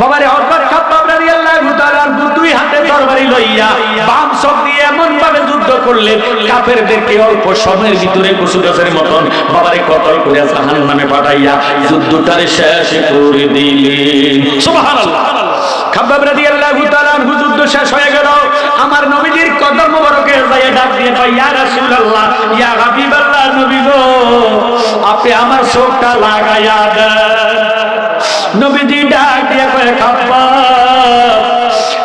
বাবারে হযরত খাব্বাব রাদিয়াল্লাহু তাআলা দুই হাতে তরবারি লইয়া বাম দিয়ে এমন ভাবে যুদ্ধ করলেন, কাফেরদেরকে অল্প সময়ের ভিতরে কচু গাছের মতন বাবারে কতল করে জাহান্নামে পাঠাইয়া যুদ্ধটারে শেষ করে দিলেন। সুবহানাল্লাহ। খাব্বাব রাদিয়াল্লাহু তাআলা আনহু যুদ্ধ শেষ হয়ে গেল। আমার নবীজির কদম মোবারকে যাইয়া ডাক দিয়ে কয়, ইয়া রাসূলুল্লাহ, ইয়া হাবিবাল্লাহ নবী গো, আপনি আমার চোখটা লাগাইয়া দেন। নবীজি ডাক দিয়ে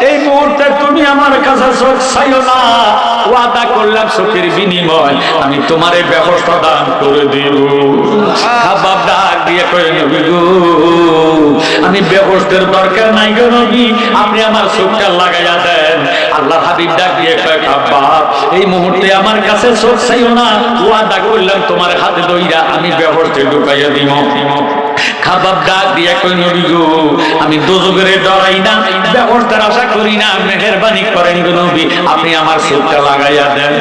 এই মুহূর্তে তুমি আমার কাছে চোখ চাইও না। ওয়াদা করলাম বিনিময়। আমি তোমারে ব্যবস্থা দান করে দিব। ডাক দিয়ে কয়ে, নবী গো, আমি ব্যবস্থার দরকার নাই গো নবী। আপনি আমার চোখটা লাগাইয়া দেন। আল্লাহ হাবিব ডাক দিয়ে কয়ে, খাব্বা, এই মুহূর্তে আমার কাছে চোখ চাইও না। ওয়াদা করলাম তোমার হাতে দইরা আমি ব্যবস্থায় ঢুকাইয়া দিব। খাবার ডাক দিয়া কই, নবী গো, আমি দোজগরে ডরাই না ব্যবস্থার আশা করি না, মেহেরবানি করেন গো নবী, আপনি আমার সুখটা লাগাইয়া দেন।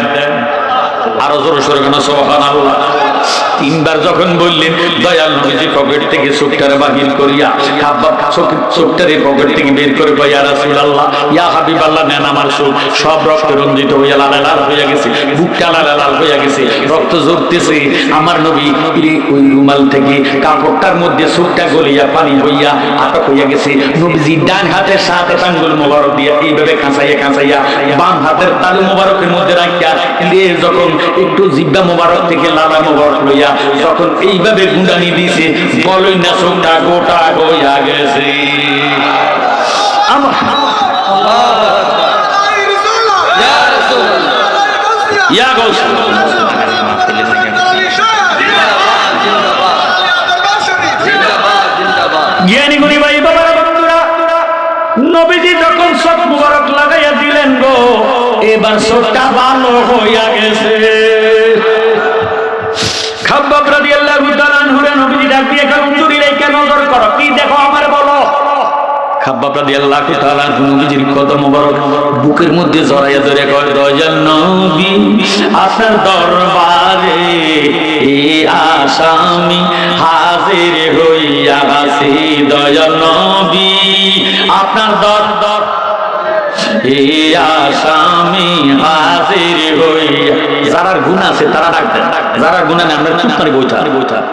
আরও জোর সরে কেন সোহান আল্লাহ তিনবার যখন বললেন, দয়াল নবীজি পকেট থেকে চোখটারে বাহির করিয়া চোখটারে পকেট থেকে বের করে ইয়া নেন আমার সব রক্ত রঞ্জিত হইয়া লাল হইয়া গেছে, বুকটা লাল হইয়া গেছে, রক্ত ঝরতেছে। আমার নবী ওই রুমাল থেকে কাপড়টার মধ্যে চোখটা গলিয়া পানি হইয়া আটক হইয়া গেছে। নবীজি ডান হাতের সাথে মোবারক দিয়া এইভাবে কাঁচাইয়া কাঁচাইয়া বাম হাতের তালু মোবারকের মধ্যে রাখিয়া দিয়ে যখন একটু জিব্বা মোবারক থেকে লালা মোবারক লইয়া যখন এইভাবে গুন্ডানি দিছে, বলই না চোখটা গোটা হইয়া গেছে। আমার ইয়া ভাই বাবার নবীজি যখন সব মুবারক লাগাইয়া দিলেন গো এবার সবটা ভালো হইয়া গেছে। খাব্বাব রাদিয়াল্লাহু তাআলা আনহুরে নবীজি ডাক দিয়ে কেন চুরি রেখে নজর করো, কি দেখো আমার বলো? খাব্বাব রাদিয়াল্লাহু তাআলা নবীজির কদম মোবারক বুকের মধ্যে জড়াইয়া ধরে কয়, দয়াল নবী আপনার দরবারে এই আসামি হাজির হইয়া আছি। দয়াল নবী, আপনার দর দর আছে তারা নেই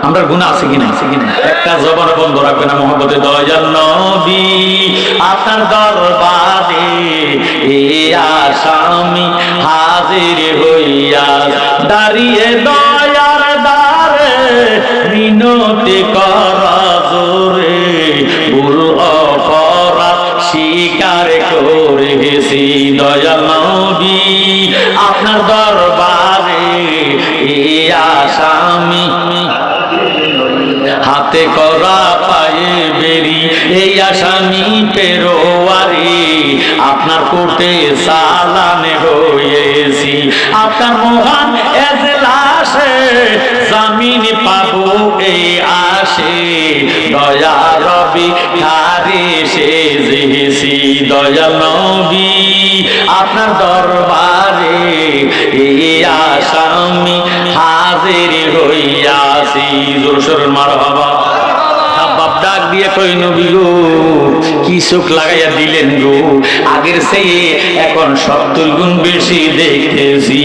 আমরা গুণ আছে কিনা আছে কিনা একটা জবান বন্ধ রাখবে না মোহাম্মদে দয়াল নবী। আপনার দরবারে আসামি হাজির হইয়া দাঁড়িয়ে দয়ার দারে মিনতি করা জোরে। হাতে করা পায়ে বেরি এই আসামি পেরোয়ারি। আপনার কোর্টে সালানে হয়েছি আপনার মহান এজলাসে জামিন পাবো এই আসে। দয়া রবি খারে সে যেছি দয়া নবী আপনার দরবারে। এই আসামি হাজির হইয়াছি, জোর সরল মার বাবা ডাক দিয়ে কই নবী গো, কি চোখ লাগাইয়া দিলেন গো? আগের সেই এখন সত্তর গুণ বেশি দেখতেছি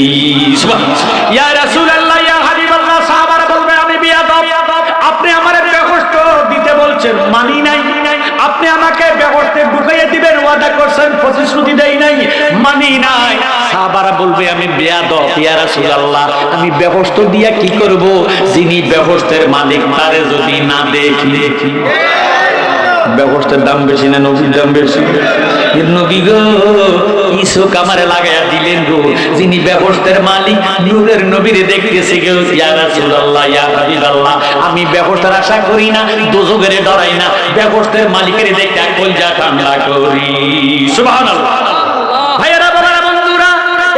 ইয়া রাসূলুল্লাহ ওয়াদা করছেন, প্রতিশ্রুতি দেই নাই, মানি নাই। সাহাবারা বলবে, আমি বেয়াদব, ইয়া রাসূলুল্লাহ, আমি ব্যবস্থা দিয়া কি করব? যিনি ব্যবস্থার মালিক, তারে যদি না দেখি। ব্যবস্থার দাম বেশি না নবীর দাম বেশি? ইসুক আমারে লাগাইয়া দিলেন যিনি ব্যবস্থার মালিক, নূরের নবীরে দেখতেছি ইয়া রাসূলুল্লাহ, ইয়া হাবিবাল্লাহ। আমি ব্যবস্থার আশা করি না দোজকের ডরাই না। ব্যবস্থার মালিকের দেখে কলজা ঠান্ডা করি। সুবহানাল্লাহ।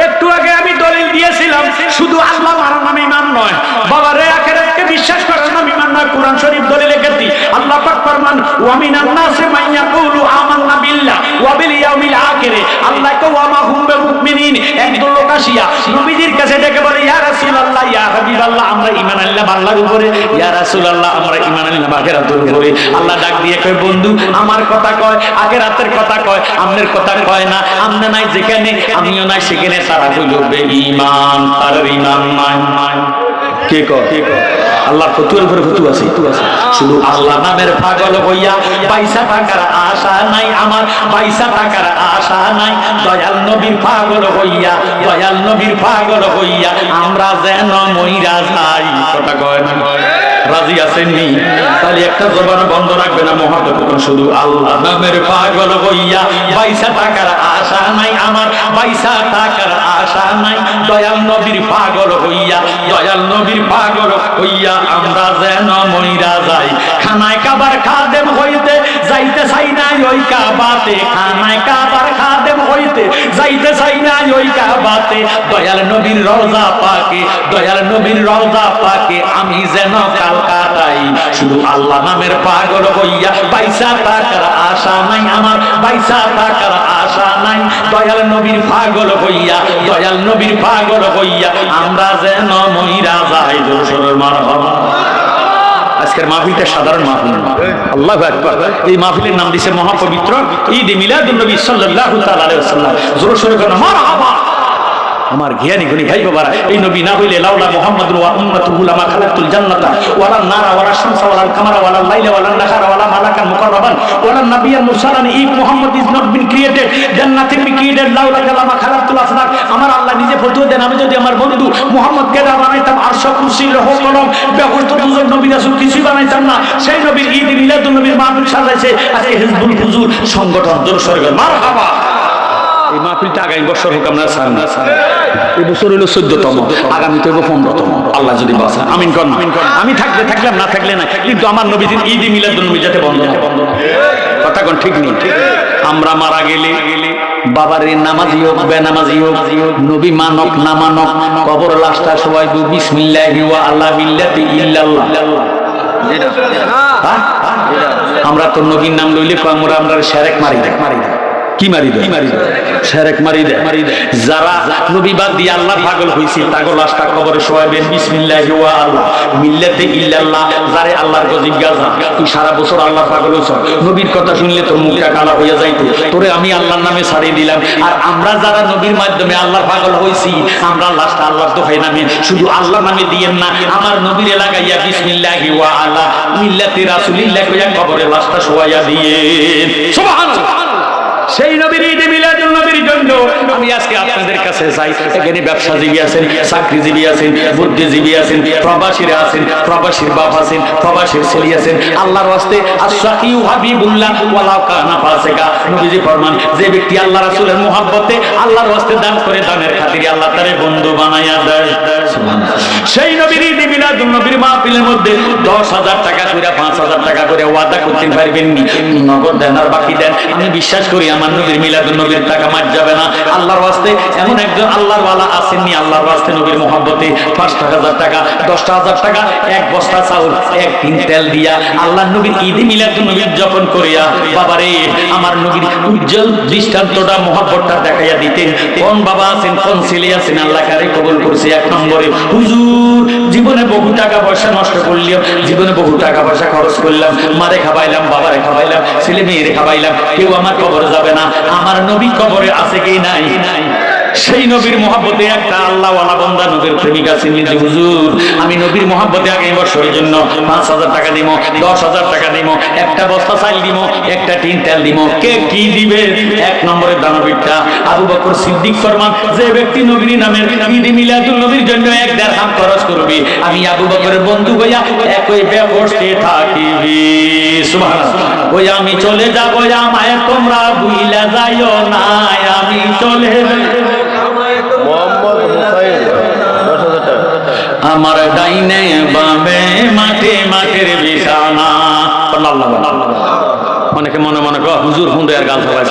একটু আগে আমি দলিল দিয়েছিলাম, শুধু আল্লাহ মারার নামে ইমান নয়। বাবা রে আখেরাতকে বিশ্বাস করার নামে ইমান নয়, কোরআন শরীফ দলিলে আল্লাহ পাক ফরমান ওয়া মিনান নাসি মান ইয়াকুলু আমান্না বিল্লাহ ওয়া বিল ইয়াউমিল আখির। আল্লাহ কো ওয়া মা হুম বিমুমিনিন। একদল লোক আসিয়া নবীজির কাছে ডেকে বলে, ইয়া রাসূলুল্লাহ, ইয়া হাবিবাল্লাহ, আমরা ঈমান আল্লাহ আল্লাহর উপরে। ইয়া রাসূলুল্লাহ, আমরা ঈমান আনলাম আখিরাতের উপরে। আল্লাহ ডাক দিয়ে কয়, বন্ধু, আমার কথা কয়, আখিরাতের কথা কয়, আমনের কথা কয় না। আমনে নাই যেখানে, আমিও নাই সেখানে, তারা হইল বেঈমান, তার ঈমান নাই কে কর আল্লাহ ফতুয়ার ঘরে ফতু আছে। শুধু আল্লাহ নামের পাগল হইয়া পয়সা টাকার আশা নাই আমার, পয়সা টাকার আশা নাই। দয়াল নবীর পাগল হইয়া, দয়াল নবীর পাগল হইয়া আমরা যেন মইরা যাই। কথা কয় না? রাজি আছেননি? তাহলে একটা জবান বন্ধ রাখবে না মহাদেব শুধু আল্লাহ নামের পাগল হইয়া পয়সা টাকার আশা নাই আমার পয়সা টাকার আশা নাই। দয়াল নবীর পাগল হইয়া, দয়াল নবীর পাগল হইয়া আমরা যেন মইরা যাই। খানায় কাবার খাদেম হইতে যাইতে চাই না ওই কাবাতে। খানায় কাবার খাদেম হইতে যাইতে চাই না ওই কাবাতে। দয়াল নবীর রওজা পাকে, দয়াল নবীর রওজা পাকে, আমি যেন কাল কাটাই শুধু আল্লাহ নামের পাগল হইয়া পয়সা টাকার আশা নাই আমার পয়সা টাকার আশা নাই। দয়াল নবীর পাগল হইয়া, দয়াল নবীর পাগল হইয়া, আমরা যেন মহিরা যাই মারহাবা আজকের মাহফিলটা সাধারণ মাহফিল। আল্লাহু আকবার। এই মাহফিলের নাম দিছে মহাপবিত্র ঈদ মিলাদুন নবী সাল্লাল্লাহু তাআলা আলাইহি ওয়াসাল্লাম। জোরে সোরে মারহাবা! আমার জ্ঞানী গুণী ভাই বাবারা, এই নবী না হইলে লাউলা মুহাম্মাদুর ওয়া উম্মাতুহু লামা খালাকতুল জান্নাতা, ওয়ালা নারা ওয়ালা শামসা ওয়ালা কামারা ওয়ালা লাইলা ওয়ালা নাহারা ওয়ালা মালাকান মুকাররাবান, ওয়ালা নাবিয়ান মুরসালান if Muhammad is not been created then nothing be created, লাউলা কালামা খালাকতুল আসনাক আমার আল্লাহ নিজে ফতোয়া দেন, আমি যদি আমার বন্ধু মুহাম্মদকে না বানাইতাম, আরশ কুরসি, লৌহ কলম ব্যবস্থা দুজন নবী রাসূল কিছুই বানাইতাম না, সেই নবীর ঈদ মিলাদুন নবীর মাহফিল সাজাইছে, আজকে হিজবুল ফুজুর সংগঠন সরকার মারহাবা! এই মাহফিলটা আগামী বছর হোক আমরা সার এই বছর হইল চোদ্দতম। আগামী তো পনেরোতম। আল্লাহ যদি বাসা আমিন কর আমি থাকলে থাকলাম না থাকলে না কিন্তু আমার নবীজির ঈদ মিলাদ নবী যাতে বন্ধ না না। কথা কোন ঠিক নেই। আমরা মারা গেলে বাবার এই নামাজি হোক বেনামাজি হোক নবী মানক না মানক কবর লাশটা সবাই বিসমিল্লাহি আল্লাহ বিল্লাতি ইল্লাল্লাহ। হ্যাঁ? আমরা তো নবীর নাম লইলে আমরা আমরা সেরেক মারি মারি দেয় কি মারি দেয়? মারি দেয়? সেরেক মারি দেয়। মারি দেয়। যারা নবী দিয়ে আল্লাহ পাগল হইছে তাগো লাশটা কবরে শোয়াবেন বিসমিল্লাহি ওয়া আল্লাহ। মিল্লাতে ইল্লাল্লাহ যারে আল্লাহর গজিব গাজা তুই সারা বছর আল্লাহ পাগল হইছ? নবীর কথা শুনলে তোর মুখটা কালা হইয়া যাইতো। তোরে আমি আল্লাহর নামে ছাড়িয়ে দিলাম। আর আমরা যারা নবীর মাধ্যমে আল্লাহর পাগল হইছি আমরা লাশটা আল্লাহর দোহাই নামে শুধু আল্লাহ নামে দিয়েন না আমার নবীর এলাকাইয়া বিসমিল্লাহি ওয়া আলা মিল্লাতি রাসূলিল্লাহ কইয়া কবরে লাশটা শোয়াইয়া দিয়ে সুবহানাল্লাহ। সেই নবীর ঈদে মিলাদুল নবীর জন্য আমি আজকে আপনাদের কাছে যাই। এখানে ব্যবসাজীবী আছেন চাকরিজীবী আছেন বুদ্ধিজীবী আছেন প্রবাসীরা আছেন প্রবাসীর বাপ আছেন প্রবাসীর ছেলে আছেন। আল্লাহর ওয়াস্তে আশরাকিউ হাবিবুল্লাহ ওয়ালাউ কানা ফাসিকা। নবীজি ফরমান যে ব্যক্তি আল্লাহ রাসূলের মুহাব্বতে আল্লাহর ওয়াস্তে দান করে দানের খাতিরে আল্লাহ তারে বন্ধু বানায়া দেয়। সেই নবীর ঈদে মিলাদুল নবীর মাহফিলের মধ্যে 10000 টাকা করে 5000 টাকা করে ওয়াদা করতে পারবেন নি। নগদ দেন আর বাকি দেন। আমি বিশ্বাস করি আমার নবীর মিলাদুল নবীর টাকা মার যাবে না। আল্লাহর ওয়াস্তে এমন একজন আল্লাহর ওয়ালা আসেননি, আল্লাহর ওয়াস্তে নবীর মহব্বতে পাঁচটা হাজার টাকা, দশটা হাজার টাকা, এক বস্তা চাউল, এক দিন তেল দিয়া আল্লাহ নবীর ঈদে মিলাদুল নবী উদযাপন করিয়া, বাবারে, আমার নবীর উজ্জ্বল দৃষ্টান্তটা, মহব্বতটা দেখাইয়া দিতেন। কোন বাবা আছেন, কোন ছেলে আছেন, আল্লাহ কারে কবুল করছে এক নম্বরে। হুজুর, জীবনে বহু টাকা পয়সা নষ্ট করলাম, জীবনে বহু টাকা পয়সা খরচ করলাম, মারে খাবাইলাম বাবারে খাবাইলাম ছেলে মেয়েরে খাবাইলাম কেউ আমার কবরে যাবে না। আমার নবী কবরে আছে কি নাই নাই? সেই নবীর মহাব্বতে একটা আল্লাহ ওয়ালা বন্দা নবীর প্রেমিক আছেন নিজে হুজুর, আমি নবীর মহাব্বতে আগামী বছরের জন্য পাঁচ হাজার টাকা দিব দশ হাজার টাকা দিব একটা বস্তা চাল দিব একটা টিন তেল দিব কে কি দিবে? এক নম্বরের দানবীরটা আবু বকর সিদ্দিক ফরমান, যে ব্যক্তি নবীর নামের ঈদ মিলাদুল নবীর জন্য এক দেড় হাম খরচ করবে, আমি আবু বকরের বন্ধু হইয়া একই ব্যবস্থে থাকিবি। সুবহানাল্লাহ। ওই আমি চলে যাব আমায় তোমরা বুইলা যাইও না আমি চলে আমার ডাইনে বামে মাঠে মাঠের বিছানা। অনেকে মনে মনে কর হুজুর হুন্দে আর গাল সবাই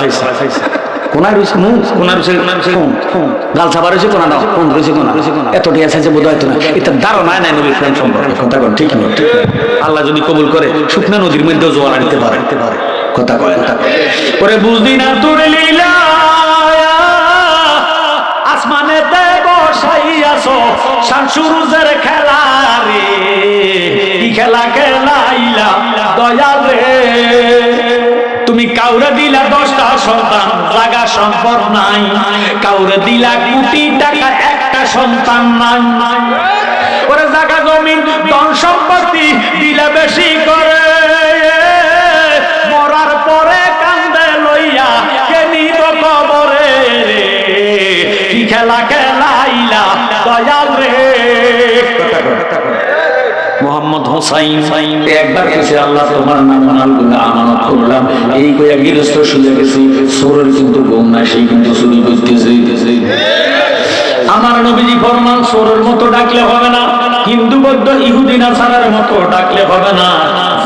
কোনায় রয়েছে মুখ? কোনায় রয়েছে কোনায় রয়েছে কোন গাল রয়েছে কোনা কোন রয়েছে কোনা? রয়েছে আছে না। এটা নাই নবীর প্রেম কথা ঠিক নয়। আল্লাহ যদি কবুল করে, শুকনা নদীর মধ্যেও জোয়ার আনতে পারে। কথা কয় পরে বুঝদি না তোর লীলা। শাশুরুজের খেলা রে। কি খেলা খেলাইলা দয়াল রে। তুমি কাউরে দিলা দশটা সন্তান, জাগা সম্পদ নাই। কাউরে দিলা কোটি টাকা, একটা সন্তান নাই। ওরে জাগা জমিন, ধন সম্পত্তি দিলে বেশি করে। মরার পরে কান্দে লইয়া কে নিব কবরে কি খেলা খেলাইলা দয়াল রে। মোহাম্মদ হোসাইন। একবার কেছে আল্লাহ তোমার নাম মানাল আমানত করলাম। এই কইয়া গৃহস্থ শুনে গেছি। সোরের কিন্তু ঘুম না সেই কিন্তু চুরি করতেছে। আমার নবীজি ফরমান সোরের মতো ডাকলে হবে না। হিন্দু বৌদ্ধ ইহুদি নাসারার মতো ডাকলে হবে না।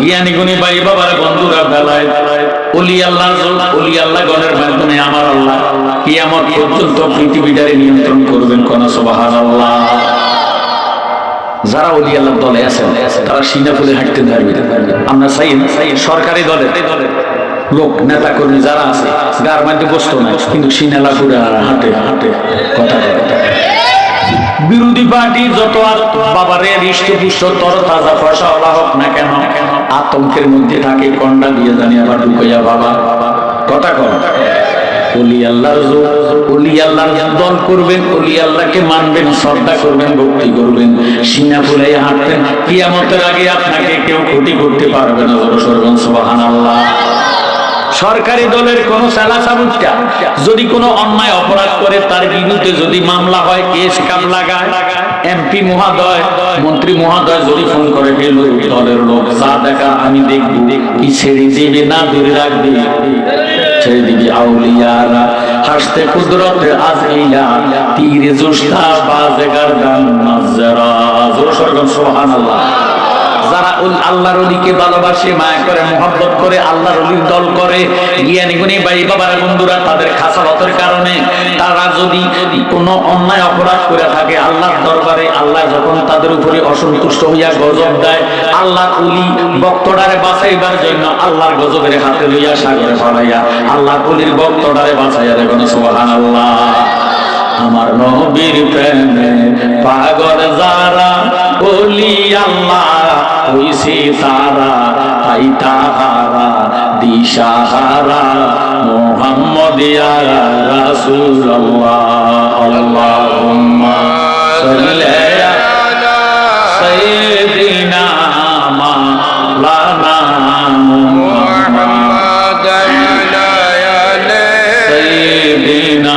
জ্ঞানী গুণী ভাই বাবার বন্ধুরা বেলায়, অলি আল্লাহ অলি আল্লাহ গণের মাধ্যমে আমার আল্লাহ পর্যন্ত পৃথিবীটারে নিয়ন্ত্রণ করবেন কোন সবাহার আল্লাহ যারা অলি আল্লাহ দলে আছেন, তারা সিনা ফুলে হাঁটতে পারবে। আমরা চাই সরকারি দলে, লোক নেতা কর্মী যারা আছে গার মধ্যে বসতো না কিন্তু সিনালা করে হাঁটে হাঁটে, কথা কথা বিরোধী পার্টি যত আর বাবারে তর তাজা ফসা ওলা হোক না কেন, আতঙ্কের মধ্যে থাকে, কন্ডা দিয়ে জানি আবার ঢুকাইয়া বাবা। কথা কর শ্রদ্ধা করবেন, ভক্তি করবেন আগে আপনাকে কেউ ক্ষতি করতে পারবে না সরকারি দলের কোন সালা সাবুকটা যদি কোনো অন্যায় অপরাধ করে, তার বিরুদ্ধে যদি মামলা হয়, কেস কাম লাগায়, এমপি মহোদয়, মন্ত্রী মহোদয় যদি ফোন করে গেল দলের লোক, যা দেখা আমি দেখব, কি ছেড়ে দেবে না দূরে রাখবে? ছেড়ে দিবি আউলিয়ারা, হাসতে কুদরতে আজইলা তীরে জোস্তা বাজে গারদান নাজরা জোর সরগম সুবহানাল্লাহ। যারা আল্লাহর অলিকে ভালোবাসে, মায়া করে, মহব্বত করে, আল্লাহর অলির দল করে, জ্ঞানী গুণী ভাই বাবার, বন্ধুরা, তাদের খাসালতের কারণে তারা যদি কোনো অন্যায় অপরাধ করে থাকে, আল্লাহর দরবারে, আল্লাহ যখন তাদের উপরে অসন্তুষ্ট হইয়া গজব দেয়, আল্লাহর অলি বক্তডারে বাঁচাইবার জন্য আল্লাহর গজবের হাতে লইয়া সাগরে ফলাইয়া আল্লাহর অলির বক্তডারে বাঁচাইয়া দেখুন সুবহানাল্লাহ। আমার নবীর প্রেমে পাগল যারা বলি আল্লাহ হইছে তারা তাই তাহারা দিশাহারা মোহাম্মদ রাসূলুল্লাহ। আল্লাহুম্মা সাল্লি সাইয়্যিদিনা মাওলানা মুহাম্মদ। সাইয়্যিদিনা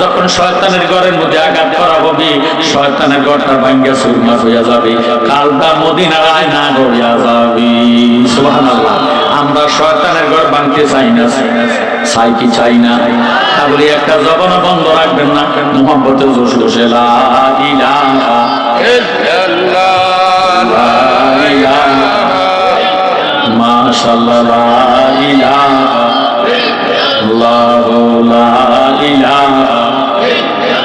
যখন শয়তানের ঘরের মধ্যে আঘাত করা হবে, শয়তানের ঘরটা ভাঙ্গা সুরমা হইয়া যাবে। কালটা মদিনার আয়না হইয়া যাবে। আমরা শয়তানের ঘর ভাঙতে চাই না। চাই কি চাই না? তাহলে একটা জবান বন্ধ রাখবেন না। মোহাম্মতের জোশ জোশে লা লা মাশাআল্লাহ লা ইলাহা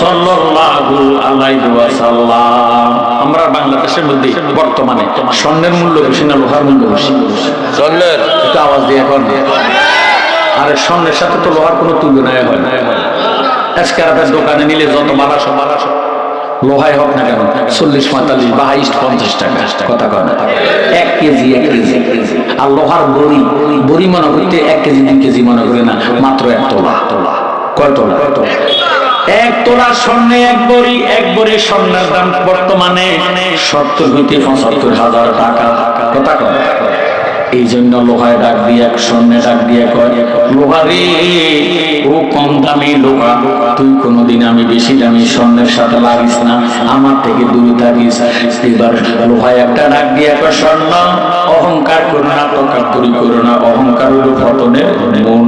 সাল্লাল্লাহু আলাইহি ওয়াসাল্লাম। আমরা বাংলাদেশের মধ্যে বর্তমানে স্বর্ণের মূল্য বেশি না লোহার মূল্য বেশি? স্বর্ণের? একটু আওয়াজ দিয়ে এখন। আরে স্বর্ণের সাথে তো লোহার কোনো তুলনায় হয় না। আজকে দোকানে নিলে যত বারাসো বারাসো লোহায় হোক না কেন চল্লিশ পঁয়তাল্লিশ বাইশ পঞ্চাশ টাকা কথা কয় না। এক কেজি এক কেজি। আর লোহার বড়ি বড়ি মনে করতে এক কেজি দুই কেজি মনে করে না মাত্র এক তোলা তোলা কয় তোলা। কয় তোলা? এক তোলা স্বর্ণে এক বড়ি এক বড়ি স্বর্ণের দাম বর্তমানে সত্তর হইতে পঁচাত্তর হাজার টাকা। কথা কয়? এই জন্য লোহায় ডাক দিয়ে, এক স্বর্ণে ডাক দিয়ে লোহা রে, ও কম দামি লোহা, তুই কোনোদিন আমি বেশি দামি স্বর্ণের সাথে লাগিস না, আমার থেকে দূরে থাকিস। এবার লোহায় একটা ডাক দিয়ে কয়, স্বর্ণ, অহংকার করো না তকাত্তরি করো না, অহংকার হলো পতনের মন।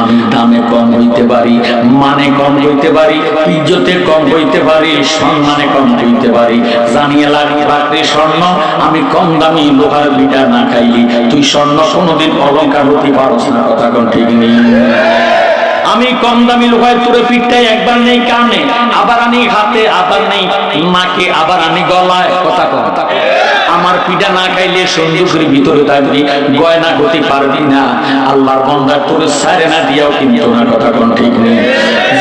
আমি দামে কম হইতে পারি মানে কম হইতে পারি, ইজ্জতে কম হইতে পারি, সম্মানে কম হইতে পারি। জানিয়ে লাগি রাখলে স্বর্ণ, আমি কম দামি লোহার বিটা না খাইলি তুই স্বর্ণ কোনোদিন অলঙ্কার হতে পারস না, কথা কোন ঠিক নেই। আমি কম দামি লোহায় তুলে পিঠটাই একবার নেই কানে, আবার আনি হাতে, আবার নেই নাকে আবার আনি গলায়, কথা কম আমার পিঠা না খাইলে সন্দুকের ভিতরে থাকবি, গয়না গতি পারবি না। আল্লাহর বন্দার তোরে সারে না দিয়াও কিন্তু না, কথা কোন ঠিক নেই।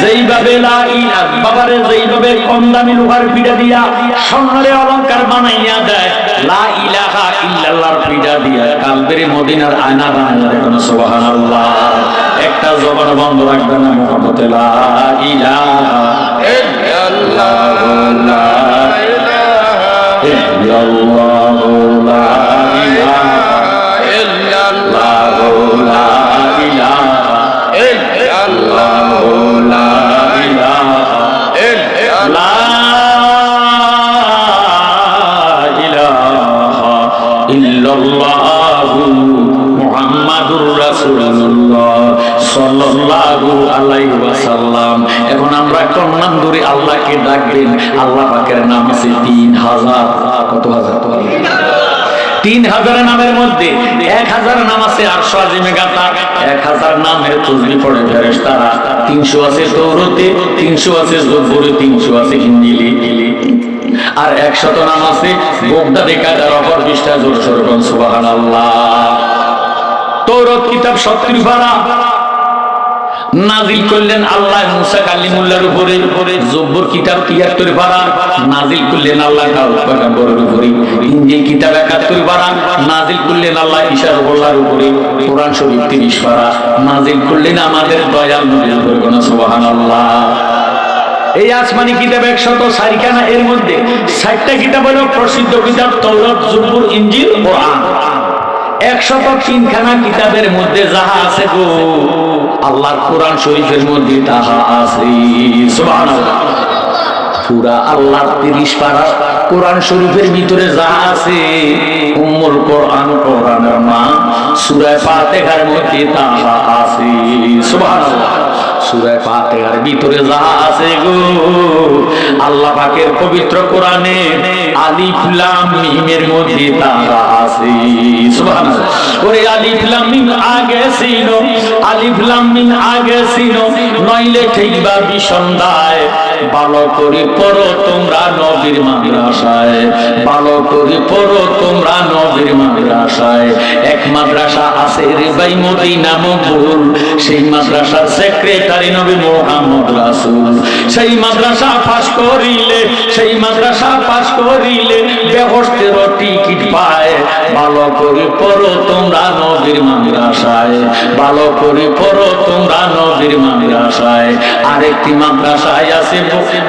যেইভাবে লা ইলাহা বাবারে যেইভাবে কম দামি লোহার পিঠা দিয়া স্বর্ণরে অলংকার বানাইয়া দেয় লা ইলাহা ইল্লাল্লাহর দিয়া কালবের মদিনার আয়না সুবহানাল্লাহ। একটা জবান বন্ধ লা ইলাহা ইল্লাল্লাহু লা ইল্লাল্লাহু। লা ইলাহা লা রাসূলুল্লাহ সাল্লাল্লাহু আলাইহি ওয়াসাল্লাম। এখন আমরা কোন ধরে আল্লাহকে ডাকবেন আল্লাহ পাকের নাম আছে 3000 কত হাজার? তিন হাজার নামের মধ্যে এক হাজার নাম আছে আটশো আজিমে গাতা এক হাজার নামের তসবি পড়ে ফেরেশতারা। তিনশো আছে তৌরতে তিনশো আছে জব্বরে, তিনশো আছে হিন্দিলি। আর একশত নাম আছে বোগদা দেখা যার অপর পৃষ্ঠা জোর সরগন আল্লাহ তৌরত কিতাব সত্তর পারা নাজিল করলেন আল্লাহ মুসা কালিমুল্লাহর উপরে। উপরে জব্বর কিতাব তিয়াত্তর পারা নাজিল করলেন আল্লাহ উপরে। ইনজিল কিতাব একাত্তর নাজিল করলেন আল্লাহ ঈসা রুহুল্লাহর উপরে। কোরআন শরীফ 30 পারা নাজিল করলেন আমাদের দয়াল নবীর উপরে কোন এই আসমানি কিতাব একশত সারিখানা এর মধ্যে ষাটটা কিতাব হলো প্রসিদ্ধ কিতাব তৌরত জুবুর ইনজিল কোরআন একশত তিনখানা কিতাবের মধ্যে যাহা আছে গো, আল্লাহর কোরআন শরীফের মধ্যে তাহা আছে। পুরা আল্লাহর তিরিশ পারা কোরআন শরীফের ভিতরে যা আছে, উম্মুল কোরআন, কোরআনের মা, সূরা ফাতিহার মধ্যে তাহা আছে। সুবহানাল্লাহ। সূরা ফাতিহার ভিতরে যা আছে গো, আল্লাহ পাকের পবিত্র কোরআনে আলিফ লাম মিমের মধ্যে তারা আছে, সুবহানাল্লাহ। ওরে আলিফ লাম মিম আগে ছিল, আলিফ লাম মিম আগে ছিল, নইলে ঠিক বা বিসন্ধায় ভালো করে পড়ো তোমরা নবীর মাদ্রাসায়। ভালো করে পড়ো তোমরা নবীর মাদ্রাসায়। এক মাদ্রাসা আছে রে ভাই, মদিনা মকবুল। সেই মাদ্রাসার সেক্রেটারি নবী মোহাম্মদ রাসূল। সেই মাদ্রাসা পাস করিলে, সেই মাদ্রাসা পাস করিলে বেহস্তের টিকিট পায়। ভালো করে পড়ো তোমরা নবীর মাদ্রাসায়। ভালো করে পড়ো তোমরা নবীর মাদ্রাসায়। আরেকটি মাদ্রাসায় আছে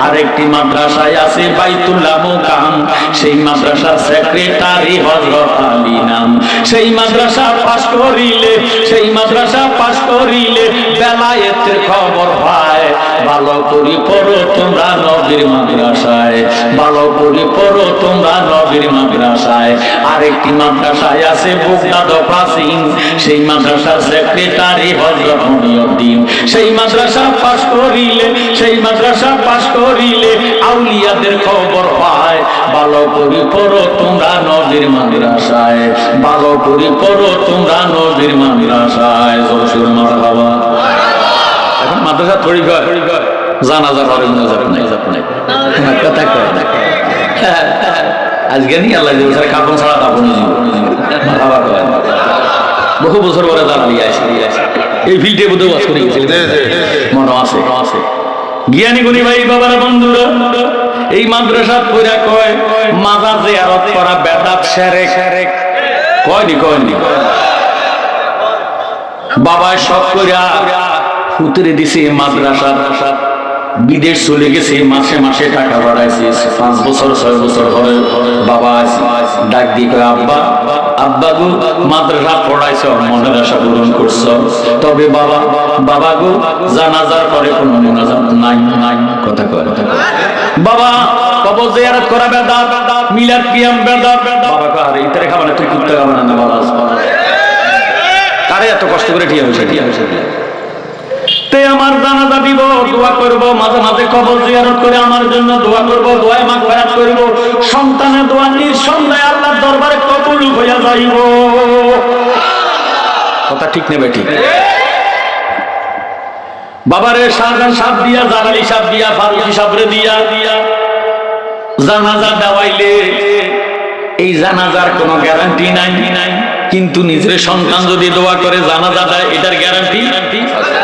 আরেকটি মাদ্রাসায় আছে বাইতুল্লাহ মুকাম। সেই মাদ্রাসার সেক্রেটারি হযরত আলী নাম। সেই মাদ্রাসা পাস করিলে, সেই মাদ্রাসা পাস করিলে বেলায়েতের খবর পায় ভালো করে পড়ো তোমরা নবীর মাদ্রাসায়। ভালো করে পড়ো তোমরা নবীর মাদ্রাসায়। আরেকটি মাদ্রাসায় আছে বুগদাদ প্রাচীন সেই মাদ্রাসার সেক্রেটারি হযরত মহিউদ্দিন সেই মাদ্রাসা পাস করিলে, সেই মাদ্রাসা পাস করিলে আউলিয়াদের খবর পায়। ভালো করে পড়ো তোমরা নবীর মাদ্রাসায়। ভালো করে পড়ো তোমরা নবীর মাদ্রাসায়। জোর মারহাবা এখন মাদ্রাসা থরি কয় জানাজা করে মুনাজাত নাই জাত নাই কথা কয় না আজকে নি আল্লাহ দিব স্যার কাপড় ছাড়া কাপড় বহু বছর পরে দাঁড়ালি আসে এই ফিল্ডে বোধহয় ওয়াজ করে গেছিল। মনে আছে আছে। জ্ঞানী গুণী ভাই বাবার, বন্ধুরা, এই মাদ্রাসা পড়া কয় মাজা জিয়ারত করা বেদাত সেরেক। কয়নি কয়নি? বাবা সব কইরা ফুতরে দিছে মাদ্রাসা বিদেশ চলে গেছে, মাসে মাসে টাকা বাড়াইছে, পাঁচ বছর, ছয় বছর হয় বাবা ডাক দিয়ে কয়, আব্বা আব্বা মাদ্রাসা পড়াইছ মনের আশা পূরণ করছ। তবে বাবা বাবা জানাজার পরে কোনো মোনাজাত নাই। কথা কয় বাবা কবর জিয়ারত করা বেদাত মিলাদ কিয়াম বেদাত বাবা কয়, আরে ইতারে খাবার তুই কুত্তা খাবার না বাবা। কারে এত কষ্ট করে ঠিক হয়েছে ঠিক হয়েছে। আমার জানাজা দিব, দোয়া করব, মাঝে মাঝে কবর জিয়ারত করে আমার জন্য দোয়া করব করব। সন্তানের দোয়া নিঃসন্দেহে আল্লাহর দরবারে কবুল হইয়া যাইব। কথা ঠিক নেবে ঠিক বাবারে সাপ দিয়া সাপ দিয়া ফারুকি সাপরে দিয়া দিয়া জানাজা দেওয়াইলে এই জানাজার কোনো গ্যারান্টি নাই নাই। কিন্তু নিজের সন্তান যদি দোয়া করে জানাজা দেয়, এটার গ্যারান্টি আছে?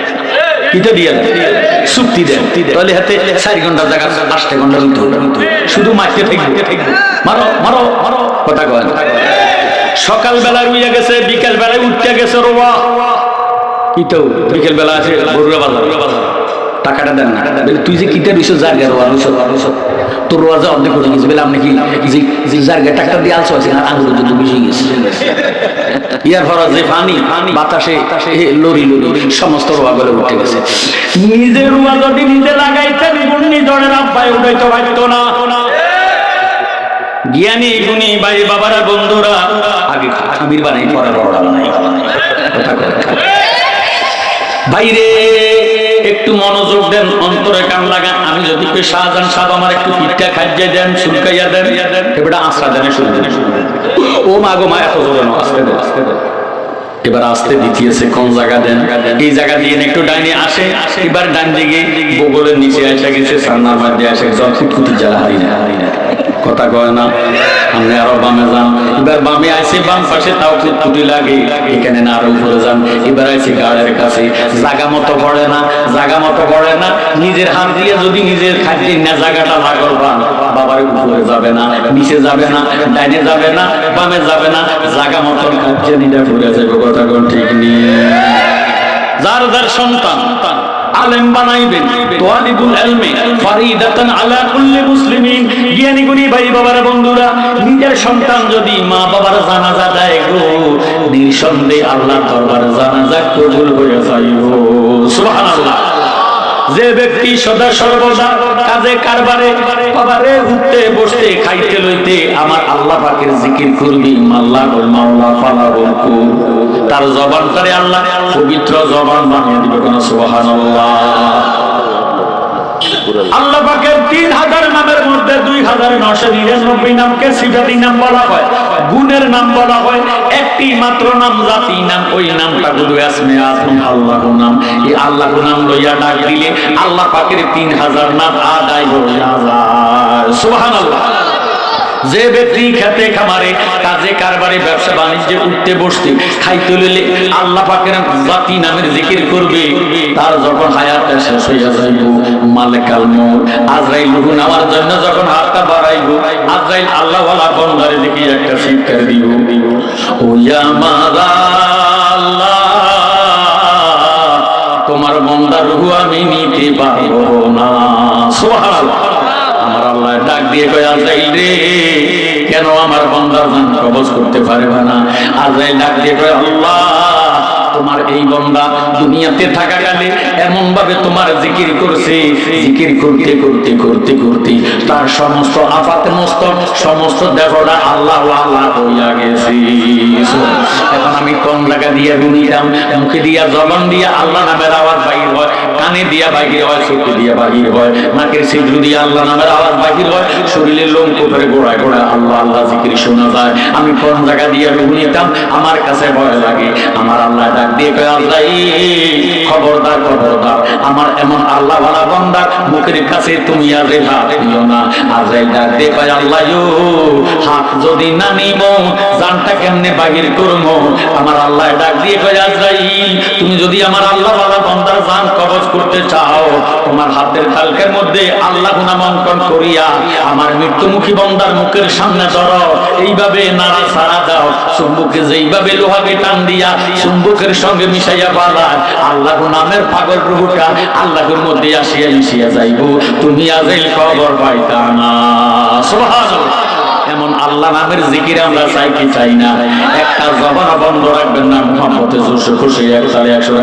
কিটা দিয়ে চুক্তি দেন। তাহলে হাতে চার ঘণ্টা জায়গা, পাঁচটা ঘণ্টা হবে। শুধু থাকবে মারো মারো মারো। কথা কয় সকাল বেলা রুইয়া গেছে বিকেল বেলায় উঠতে গেছে রোয়া। কিতো বিকেল বেলা আছে বাজার টাকাটা দেন না। তুই যে কিতে রইছ জার্গা রোয়া রইছ রইছ তোর যে অর্ধেক করে গেছে। বলে, আপনি কি জার্গা টাকা দিয়ে আলছো আছে জন্য বেশি গেছে। ইয়ার ভরা পানি বাতাসে লরি লরি সমস্ত রোয়া উঠে গেছে। নিজে রোয়া যদি নিজে লাগাইতেন গুণি জনের আব্বায় উঠাইতে পারতো না। জ্ঞানী গুণী ভাই বাবারা বন্ধুরা আগে খামির বানাই পরে বড় বানাই। কথা বাইরে! একটু মনোযোগ দেন, অন্তরে কান লাগান আমি যদি কই, শাহজাহান সাহেব আমার একটু পিঠা খাইয়ে দেন সুলকাইয়া দেন, এবার আশ্রা দেন শুরু দেন ও মা গো, মা এত জোরে আস্তে আস্তে এবার আসতে দিতেছে কোন জায়গা দেন? এই জায়গা দিয়ে একটু ডাইনে আসে। এবার ডান দিকে বগলের নিচে আসা গেছে সান্নার মধ্যে আসে একজন ফুটফুটি জ্বালা হারি না কথা কয় না? না না না। নিজের হাত দিয়ে যদি নিজের খাদ্যের না জায়গাটা লাগল পান বাবার উপরে যাবে না, নিচে যাবে না, ডাইনে যাবে না, বামে যাবে না। জাগা মতো খাদ্যে নিতে ঘুরে যাবে কথা ঠিক নেই। যার যার সন্তান আলেম বানাইবেন। তোয়ালিবুল ইলমি ফারিদাতান আলা কুল্লি মুসলিমিন। জ্ঞানী গুণী ভাই বাবার বন্ধুরা, নিজের সন্তান যদি মা বাবার জানাজা দেয় গো, নিঃসন্দেহে আল্লাহর দরবারে জানাজা কবুল হয়ে যাইব। সুবহানাল্লাহ। যে ব্যক্তি সদা সর্বদা কাজে কারবারে, কবারে উঠতে, বসতে, খাইতে, লইতে আমার আল্লাহ পাকের জিকির করবি। মাল্লা গোল মাওলা, ফালা গোল তার তার জবানটারে আল্লাহ, পবিত্র জবান বানিয়ে দিবে কোন সুবহানাল্লাহ। আল্লাহ নাম বলা হয় একটি মাত্র নাম, জাতি নাম, ওই নামটা আল্লাহ নাম। আল্লাহ নাম লইয়া ডাক দিলে আল্লাহ পাকের তিন হাজার নাম আদায় হইয়া যায়। সুবহানাল্লাহ। যে ব্যক্তি খেতে খামারে কাজে কারবারে ব্যবসা বাণিজ্যে উঠতে বসতে খাইতে লইলে আল্লাহ পাকের জাতি নামের জিকির করবে। তার যখন হায়াতটা শেষ হইয়া যাইব, মালেকাল মৌত আজরাইল রুহু নেওয়ার জন্য যখন হাতটা বাড়াইব, আজরাইল আল্লাহ ওয়ালা বন্দারে দেখি একটা শিক্ষা দিব ও ইয়া মারা আল্লাহ তোমার বন্দা রুহু আমি নিতে পারব না। সুবহানাল্লাহ। দিয়ে রে। কেন আমার বন্ধার জান কবজ করতে পারবে না? আজাইল ডাক দিয়ে আল্লাহ। তোমার এই বন্দা দুনিয়াতে থাকাকালে এমন ভাবে তোমার জিকির করছে। জিকির করতে করতে করতে করতে তার সমস্ত আপাত মস্তক সমস্ত দেহটা আল্লাহ আল্লাহ হইয়া গেছে। এখন আমি কোন জায়গা দিয়ে গুনিলাম মুখে দিয়া জবান দিয়া আল্লাহ নামের আওয়াজ বাইর হয়, কানে দিয়া বাহির হয়, চোখে দিয়া বাহির হয়, নাকের ছিদ্র দিয়ে আল্লাহ নামের আওয়াজ বাহির হয়, শরীরের লোম কোপরে গোড়ায় গোড়ায় আল্লাহ আল্লাহ জিকির শোনা যায়। আমি কোন জায়গা দিয়ে রুহ নিতাম আমার কাছে ভয় লাগে, আমার আল্লাহ ডাক আমার আল্লাহ ডাক দিয়ে তুমি যদি আমার আল্লাহ বন্দার জান করতে চাও, তোমার হাতের তালকের মধ্যে আল্লাহ নামাঙ্কন করিয়া আমার মৃত্যুমুখী বন্দার মুখের সামনে ধরো। এইভাবে নাড়া সাড়া দাও। চুম্বুকে যেইভাবে লোহাকে টান দিয়া চুম্বুকের সঙ্গে মিশাইয়া পালান আল্লাহ নামের পাগল প্রভুটা আল্লাহর মধ্যে আসিয়া মিশিয়া যাইব। তুমি আজাইল খবর পাইতা না। এমন আল্লাহ নামের জিকির আমরা চাই কি চাই না? একটা জবান বন্ধ রাখবেন না মোহাম্মতে জোশে খুশি এক সালে একশো